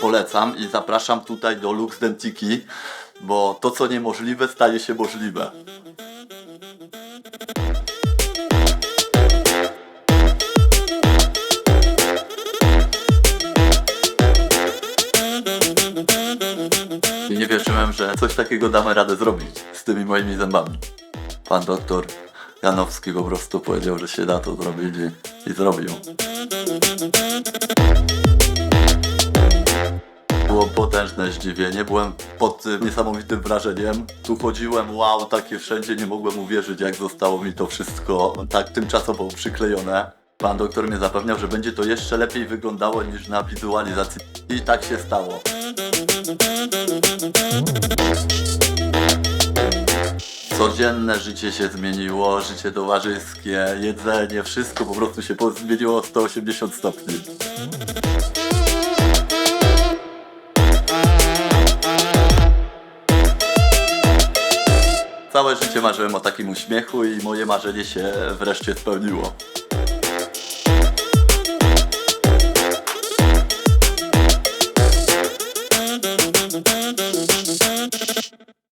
Polecam i zapraszam tutaj do Lux Dentiki, bo to co niemożliwe staje się możliwe. Nie wierzyłem, że coś takiego damy radę zrobić z tymi moimi zębami. Pan doktor Janowski po prostu powiedział, że się da to zrobić i, zrobił. Było potężne zdziwienie, byłem pod niesamowitym wrażeniem. Tu chodziłem, wow, takie wszędzie, nie mogłem uwierzyć, jak zostało mi to wszystko tak tymczasowo przyklejone. Pan doktor mnie zapewniał, że będzie to jeszcze lepiej wyglądało niż na wizualizacji. I tak się stało. Codzienne życie się zmieniło, życie towarzyskie, jedzenie, wszystko po prostu się zmieniło o 180 stopni. Całe życie marzyłem o takim uśmiechu i moje marzenie się wreszcie spełniło.